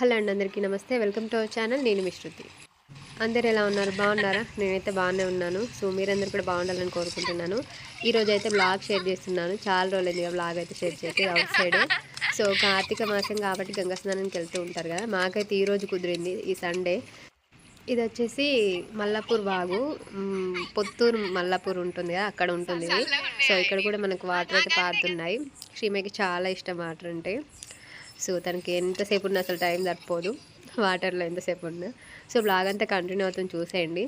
Hello అండి అందరికీ నమస్తే. Welcome to our channel. నేను మిశ్రుతి అందరు ఎలా ఉన్నారు? బాగున్నారా? నేనైతే బాగానే ఉన్నాను. సో మీరందరూ కూడా బాగుండాలని కోరుకుంటున్నాను. ఈరోజు అయితే బ్లాగ్ షేర్ చేస్తున్నాను. చాలా రోజులైంది బ్లాగ్ అయితే షేర్ చేసి అవుట్ సైడ్. సో కార్తీక మాసం కాబట్టి గంగా స్నానానికి వెళ్తూ ఉంటారు కదా. మాకైతే ఈరోజు కుదిరింది ఈ సండే. ఇది వచ్చేసి మల్లాపూర్ వాగు. పొత్తూరు మల్లాపూర్ ఉంటుంది కదా అక్కడ ఉంటుంది ఇది. సో ఇక్కడ కూడా మనకు వాటర్ అయితే పారుతున్నాయి. శ్రీమకి చాలా ఇష్టం వాటర్ అంటే. సో తనకి ఎంతసేపు ఉన్నా అసలు టైం సరిపోదు. వాటర్లో ఎంతసేపు ఉన్నా సో బ్లాగ్ అంతా కంటిన్యూ అవుతుంది చూసేయండి.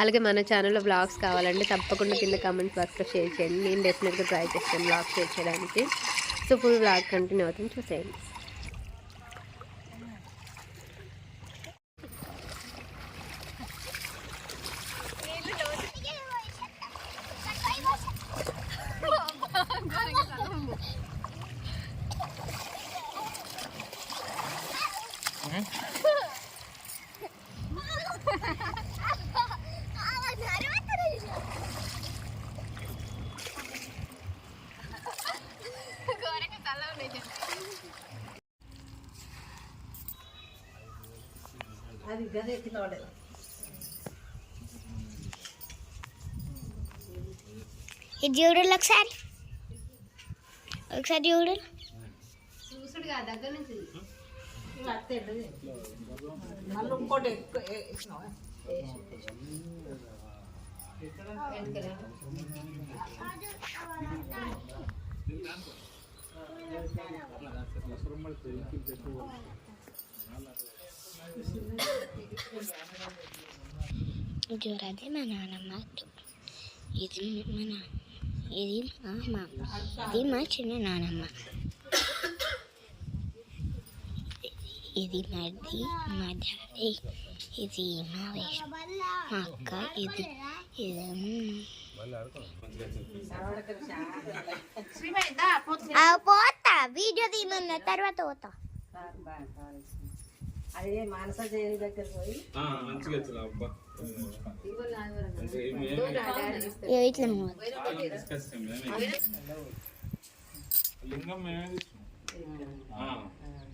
అలాగే మన ఛానల్లో బ్లాగ్స్ కావాలంటే తప్పకుండా కింద కామెంట్ బాక్స్లో షేర్ చేయండి. నేను డెఫినెట్గా ట్రై చేస్తాను బ్లాగ్ షేర్ చేయడానికి. సో ఫుల్ బ్లాగ్ కంటిన్యూ అవుతుంది చూసేయండి. అది గదే కింద పడేది ఇది చూడండి ఒకసారి ఒకసారి చూడండి దగ్గర నుంచి ఇంకా అత్తే ఏంటిది? మళ్ళీ ఇంకోటి ఎక్కువ మా నాన్నమ్మ ఇది మా ఇది మా అమ్మ ఇది మా చిన్న నానమ్మ ఇది మాది మా డాడీ ఇది మా వేష మా అక్క ఇది పోతా వీడియో తీయమన్న తర్వాత పోతా. అదే మానస దగ్గర పోయి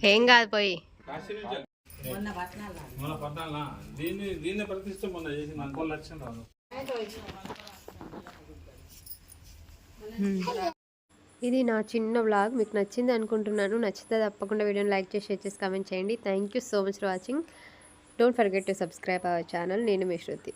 ఏం కాదు పోయి. మొన్న పట్నాల మన పట్టాలా దీన్ని దీన్ని ప్రతిష్ట మొన్న చేసింది అనుకో లక్ష్యం రాదు. ఇది నా చిన్న వ్లాగ్ మీకు నచ్చింది అనుకుంటున్నాను. నచ్చితే తప్పకుండా వీడియోని లైక్ చేసి షేర్ చేసి కామెంట్ చేయండి. Thank you so much for watching don't forget to subscribe our channel నేను మీ శృతి.